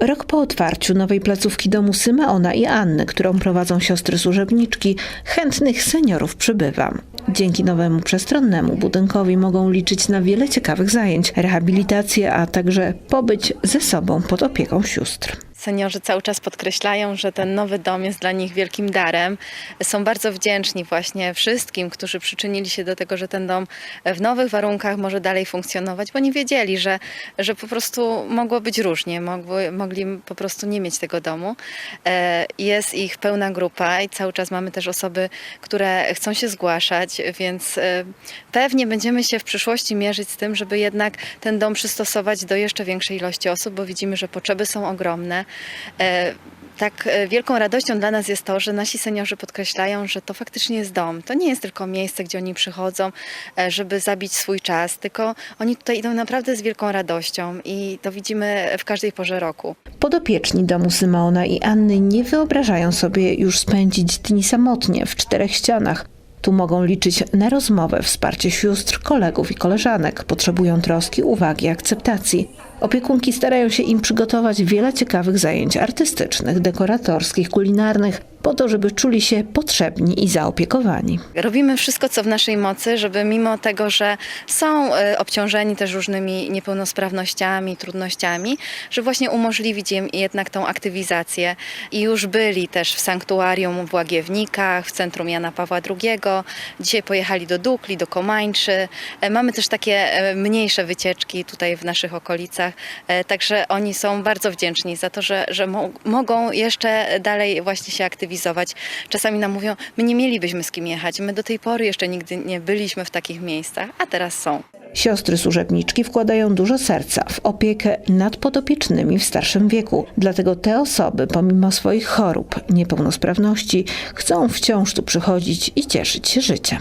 Rok po otwarciu nowej placówki domu Symeona i Anny, którą prowadzą siostry służebniczki, chętnych seniorów przybywa. Dzięki nowemu przestronnemu budynkowi mogą liczyć na wiele ciekawych zajęć, rehabilitację, a także pobyć ze sobą pod opieką sióstr. Seniorzy cały czas podkreślają, że ten nowy dom jest dla nich wielkim darem. Są bardzo wdzięczni właśnie wszystkim, którzy przyczynili się do tego, że ten dom w nowych warunkach może dalej funkcjonować, bo nie wiedzieli, że, że po prostu mogło być różnie, mogły, mogli po prostu nie mieć tego domu. E, Jest ich pełna grupa i cały czas mamy też osoby, które chcą się zgłaszać, więc e, pewnie będziemy się w przyszłości mierzyć z tym, żeby jednak ten dom przystosować do jeszcze większej ilości osób, bo widzimy, że potrzeby są ogromne. E, Tak e, wielką radością dla nas jest to, że nasi seniorzy podkreślają, że to faktycznie jest dom. To nie jest tylko miejsce, gdzie oni przychodzą, e, żeby zabić swój czas, tylko oni tutaj idą naprawdę z wielką radością i to widzimy w każdej porze roku. Podopieczni domu Symeona i Anny nie wyobrażają sobie już spędzić dni samotnie w czterech ścianach. Tu mogą liczyć na rozmowę, wsparcie sióstr, kolegów i koleżanek. Potrzebują troski, uwagi, akceptacji. Opiekunki starają się im przygotować wiele ciekawych zajęć artystycznych, dekoratorskich, kulinarnych, po to, żeby czuli się potrzebni i zaopiekowani. Robimy wszystko, co w naszej mocy, żeby mimo tego, że są e, obciążeni też różnymi niepełnosprawnościami, trudnościami, że właśnie umożliwić im jednak tą aktywizację. I już byli też w sanktuarium w Łagiewnikach, w centrum Jana Pawła II. Dzisiaj pojechali do Dukli, do Komańczy. E, Mamy też takie e, mniejsze wycieczki tutaj w naszych okolicach, e, także oni są bardzo wdzięczni za to, że, że mo- mogą jeszcze dalej właśnie się aktywizować. Czasami nam mówią, my nie mielibyśmy z kim jechać, my do tej pory jeszcze nigdy nie byliśmy w takich miejscach, a teraz są. Siostry służebniczki wkładają dużo serca w opiekę nad podopiecznymi w starszym wieku. Dlatego te osoby, pomimo swoich chorób, niepełnosprawności, chcą wciąż tu przychodzić i cieszyć się życiem.